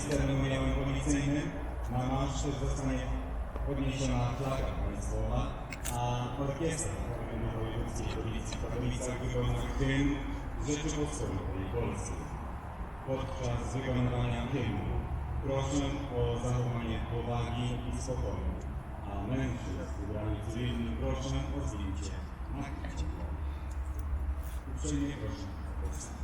z ceremoniałem policyjnym na maszcie zostanie podniesiona flaga państwowa, a orkiestra Komendy Wojewódzkiej Policji w Katowicach wykona hymn Rzeczypospolitej Polskiej. Podczas wykonywania hymnu proszę o zachowanie powagi i spokoju, a mężczyzn ubranych cywilnie proszę o zdjęcie na chwilę. Uprzejmie proszę o powstanie.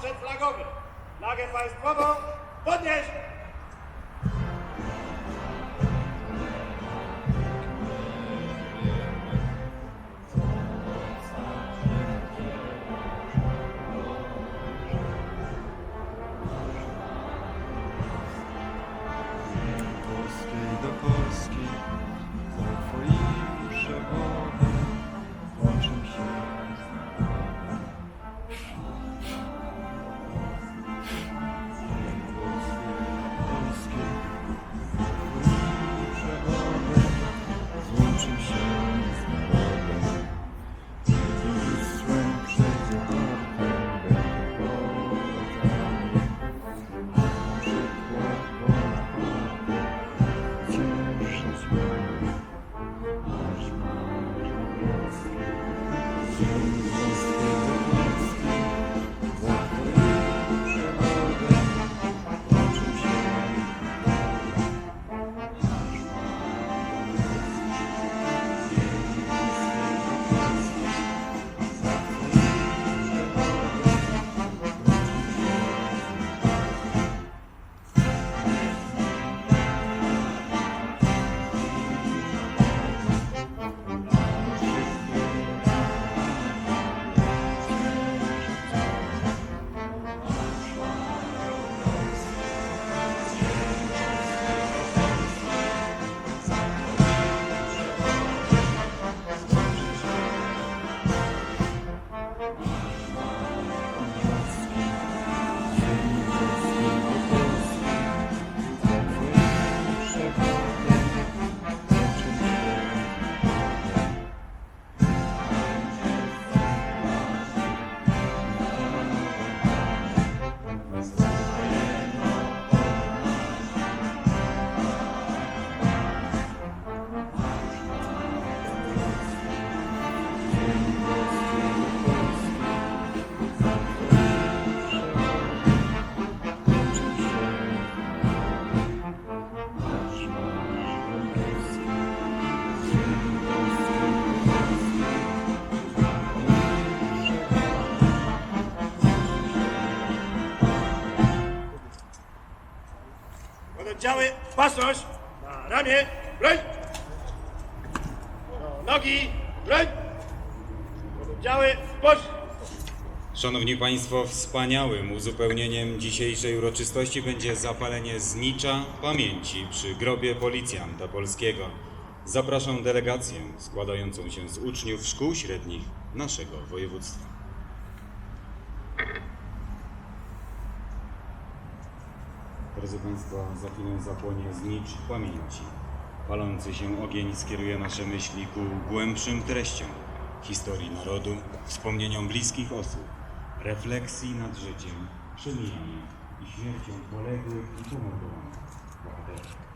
Poczet flagowy! Flagę państwową podnieść! Pasaż, na ramię, broń! Do nogi, broń! Pododdziały, posz! Szanowni Państwo, wspaniałym uzupełnieniem dzisiejszej uroczystości będzie zapalenie znicza pamięci przy grobie policjanta polskiego. Zapraszam delegację składającą się z uczniów szkół średnich naszego województwa. Drodzy Państwo, za chwilę zapłonie znicz pamięci. Palący się ogień skieruje nasze myśli ku głębszym treściom historii narodu, wspomnieniom bliskich osób, refleksji nad życiem, przemijaniem i śmiercią poległych i pomordowanych bohaterów.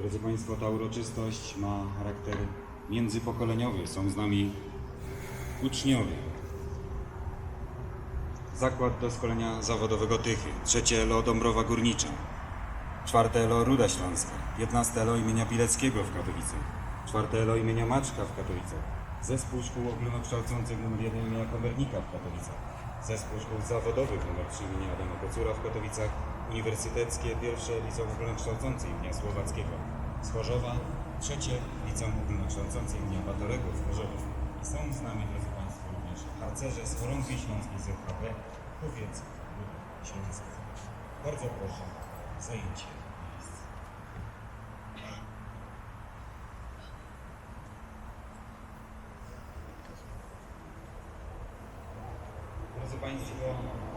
Drodzy Państwo, ta uroczystość ma charakter międzypokoleniowy. Są z nami uczniowie Zakład Doskonalenia Zawodowego Tychy. Trzecie ELO Dąbrowa Górnicza. Czwarte ELO Ruda Śląska. Piętnaste ELO imienia Pileckiego w Katowicach. Czwarte ELO imienia Maczka w Katowicach. Zespół Szkół Ogólnokształcących nr 1 imienia Komernika w Katowicach. Zespół Szkół Zawodowych nr 3 imienia Adama Kocura w Katowicach. Uniwersyteckie pierwsze Liceum Ogólnokształcące imienia Słowackiego z Chorzowa. Trzecie Liceum Ogólnokształcące imienia Batorego w Chorzowie. I są z nami, drodzy Państwo, również harcerze z Chorągwi Śląskiej ZHP, Powiec Śląski. Bardzo proszę, zajęcie. Drodzy Państwo,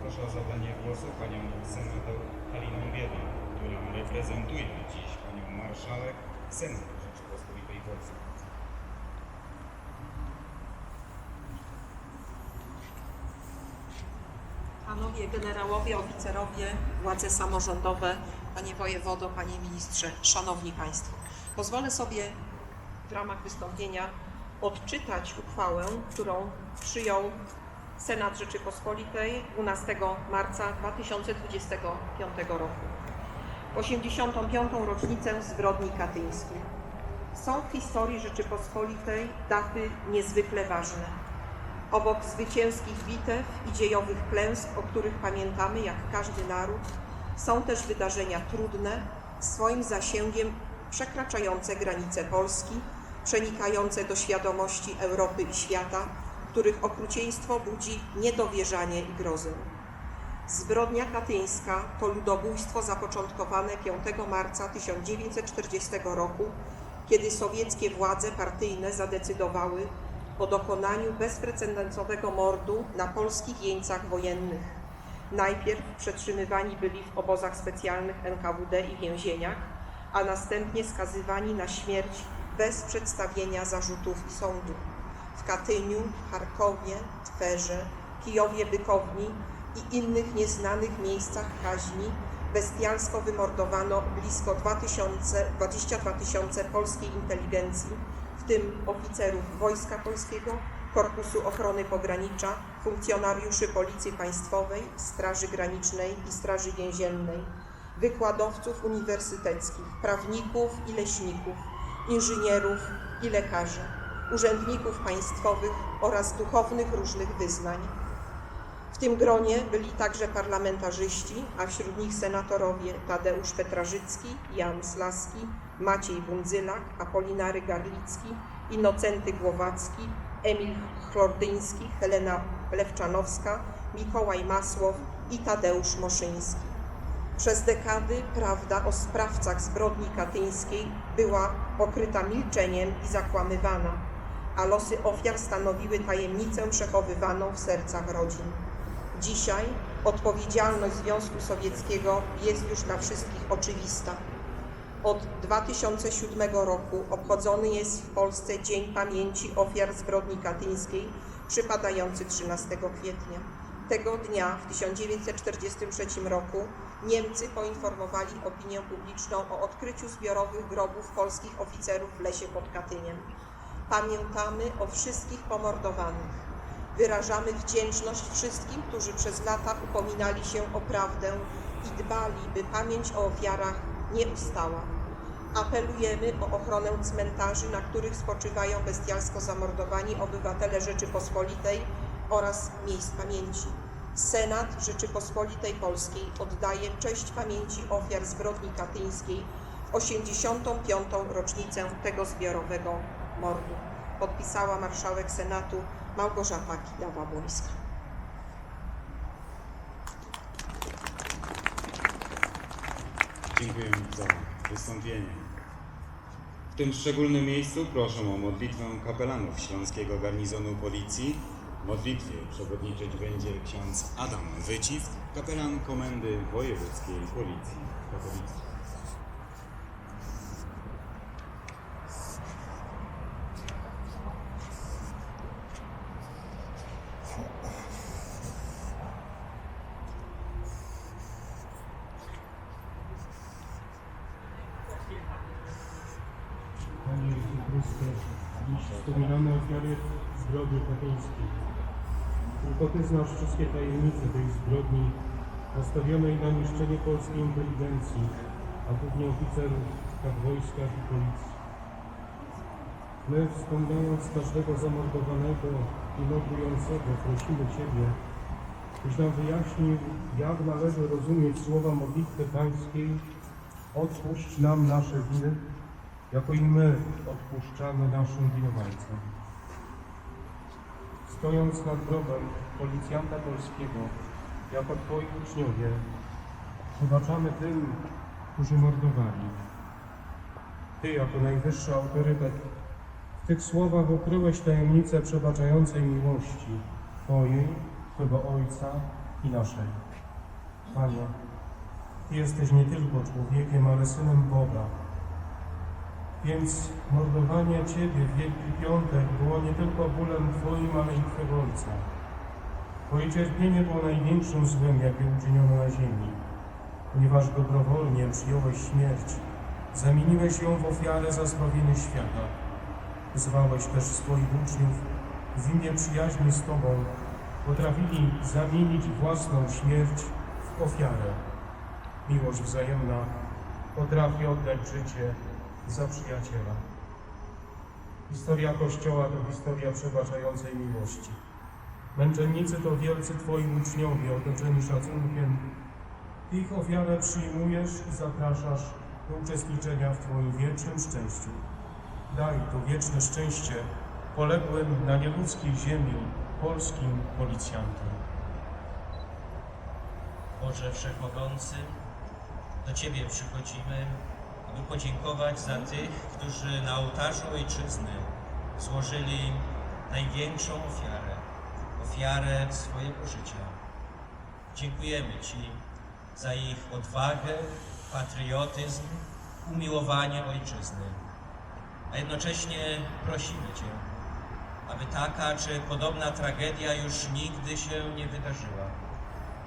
proszę o zabranie głosu panią senator reprezentuje dziś panią marszałek Senatu Rzeczypospolitej Polskiej. Panowie generałowie, oficerowie, władze samorządowe, panie wojewodo, panie ministrze, szanowni państwo. Pozwolę sobie w ramach wystąpienia odczytać uchwałę, którą przyjął Senat Rzeczypospolitej 12 marca 2025 roku. W 85. rocznicę zbrodni katyńskiej. Są w historii Rzeczypospolitej daty niezwykle ważne. Obok zwycięskich bitew i dziejowych klęsk, o których pamiętamy jak każdy naród, są też wydarzenia trudne, swoim zasięgiem przekraczające granice Polski, przenikające do świadomości Europy i świata, których okrucieństwo budzi niedowierzanie i grozę. Zbrodnia katyńska to ludobójstwo zapoczątkowane 5 marca 1940 roku, kiedy sowieckie władze partyjne zadecydowały o dokonaniu bezprecedensowego mordu na polskich jeńcach wojennych. Najpierw przetrzymywani byli w obozach specjalnych NKWD i więzieniach, a następnie skazywani na śmierć bez przedstawienia zarzutów i sądu. W Katyniu, Charkowie, Twerze, Kijowie Bykowni i innych nieznanych miejscach kaźni bestialsko wymordowano blisko 2000, 22 tysiące polskiej inteligencji, w tym oficerów Wojska Polskiego, Korpusu Ochrony Pogranicza, funkcjonariuszy Policji Państwowej, Straży Granicznej i Straży Więziennej, wykładowców uniwersyteckich, prawników i leśników, inżynierów i lekarzy, urzędników państwowych oraz duchownych różnych wyznań. W tym gronie byli także parlamentarzyści, a wśród nich senatorowie Tadeusz Petrarzycki, Jan Slaski, Maciej Bundzylak, Apolinary Garlicki, Inocenty Głowacki, Emil Chlordyński, Helena Lewczanowska, Mikołaj Masłow i Tadeusz Moszyński. Przez dekady prawda o sprawcach zbrodni katyńskiej była okryta milczeniem i zakłamywana, a losy ofiar stanowiły tajemnicę przechowywaną w sercach rodzin. Dzisiaj odpowiedzialność Związku Sowieckiego jest już dla wszystkich oczywista. Od 2007 roku obchodzony jest w Polsce Dzień Pamięci Ofiar Zbrodni Katyńskiej, przypadający 13 kwietnia. Tego dnia w 1943 roku Niemcy poinformowali opinię publiczną o odkryciu zbiorowych grobów polskich oficerów w lesie pod Katyniem. Pamiętamy o wszystkich pomordowanych. Wyrażamy wdzięczność wszystkim, którzy przez lata upominali się o prawdę i dbali, by pamięć o ofiarach nie ustała. Apelujemy o ochronę cmentarzy, na których spoczywają bestialsko zamordowani obywatele Rzeczypospolitej oraz miejsc pamięci. Senat Rzeczypospolitej Polskiej oddaje cześć pamięci ofiar zbrodni katyńskiej w 85. rocznicę tego zbiorowego mordu. Podpisała marszałek Senatu Małgorzata Kidawa-Błońska. Dziękuję za wystąpienie. W tym szczególnym miejscu proszę o modlitwę kapelanów Śląskiego Garnizonu Policji. Modlitwie przewodniczyć będzie ksiądz Adam Wyciw, kapelan Komendy Wojewódzkiej Policji w Katowicach. Panie Wspominamy ofiary zbrodni katyńskiej, Tylko Ty znasz wszystkie tajemnice tej zbrodni postawionej na niszczenie polskiej inteligencji, a głównie oficerów w wojskach i policji. My, wspominając każdego zamordowanego i mordującego, prosimy Ciebie, byś nam wyjaśnił, jak należy rozumieć słowa modlitwy pańskiej Odpuść nam nasze winy, jako i my odpuszczamy naszym winowajcom. Stojąc nad grobem policjanta polskiego, jako Twoi uczniowie, przebaczamy tym, którzy mordowali. Ty, jako najwyższy autorytet, w tych słowach ukryłeś tajemnicę przebaczającej miłości Twojej, Twego Ojca i naszej. Panie, Ty jesteś nie tylko człowiekiem, ale Synem Boga. Więc mordowanie Ciebie w Wielki Piątek było nie tylko bólem Twoim, ale i Twego Ojca. Twoje cierpienie było największym złem, jakie uczyniono na ziemi, ponieważ dobrowolnie przyjąłeś śmierć, zamieniłeś ją w ofiarę za zbawienie świata. Zwałeś też swoich uczniów w imię przyjaźni z Tobą, potrafili zamienić własną śmierć w ofiarę. Miłość wzajemna potrafi oddać życie za przyjaciela. Historia Kościoła to historia przebaczającej miłości. Męczennicy to wielcy Twoi uczniowie otoczeni szacunkiem. Ich ofiarę przyjmujesz i zapraszasz do uczestniczenia w Twoim wiecznym szczęściu. Daj to wieczne szczęście poległym na nieludzkiej ziemi polskim policjantom. Boże Wszechmogący, do Ciebie przychodzimy, podziękować za tych, którzy na ołtarzu Ojczyzny złożyli największą ofiarę, ofiarę swojego życia. Dziękujemy Ci za ich odwagę, patriotyzm, umiłowanie Ojczyzny. A jednocześnie prosimy Cię, aby taka czy podobna tragedia już nigdy się nie wydarzyła.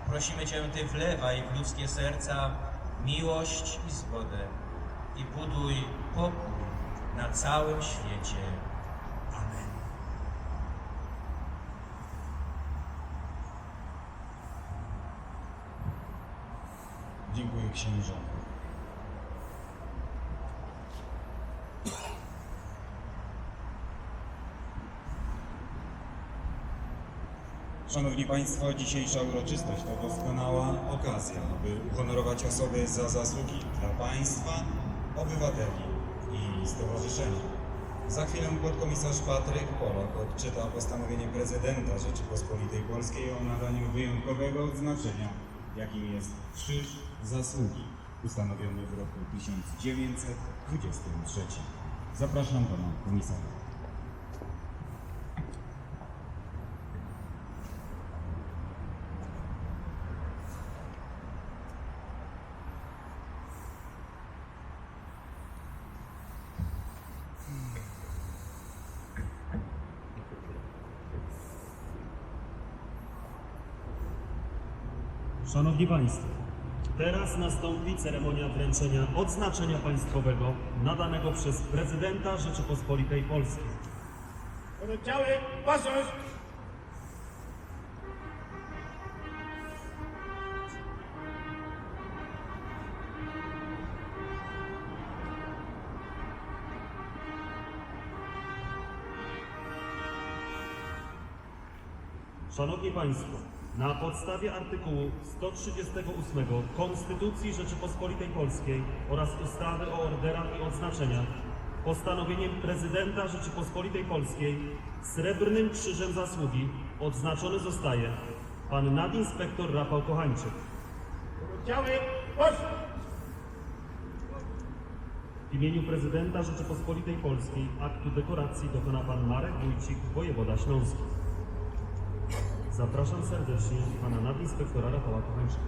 Prosimy Cię, Ty wlewaj w ludzkie serca miłość i zgodę i buduj pokój na całym świecie. Amen. Dziękuję księża. Szanowni Państwo, dzisiejsza uroczystość to doskonała okazja, aby uhonorować osoby za zasługi dla państwa, obywateli i stowarzyszenia. Za chwilę podkomisarz Patryk Polak odczyta postanowienie prezydenta Rzeczypospolitej Polskiej o nadaniu wyjątkowego odznaczenia, jakim jest Krzyż Zasługi, ustanowiony w roku 1923. Zapraszam pana komisarza. Szanowni Państwo, teraz nastąpi ceremonia wręczenia odznaczenia państwowego nadanego przez prezydenta Rzeczypospolitej Polskiej. Oddziały, baczność! Szanowni Państwo, na podstawie artykułu 138 Konstytucji Rzeczypospolitej Polskiej oraz ustawy o orderach i odznaczeniach postanowieniem prezydenta Rzeczypospolitej Polskiej Srebrnym Krzyżem Zasługi odznaczony zostaje pan nadinspektor Rafał Kochańczyk. W imieniu prezydenta Rzeczypospolitej Polskiej aktu dekoracji dokona pan Marek Wójcik, wojewoda śląski. Zapraszam serdecznie pana nadinspektora Rafała Kochańczyka.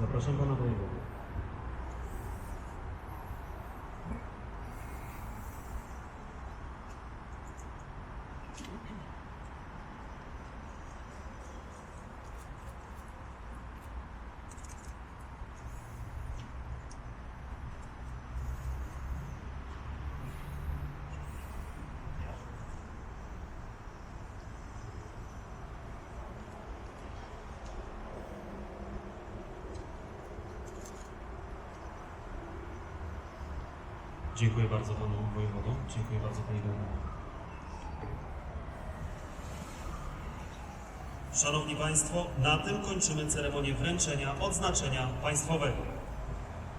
Zapraszam pana wojewodę. Dziękuję bardzo panu wojewodo. Dziękuję bardzo pani wojewodo. Szanowni Państwo, na tym kończymy ceremonię wręczenia odznaczenia państwowego.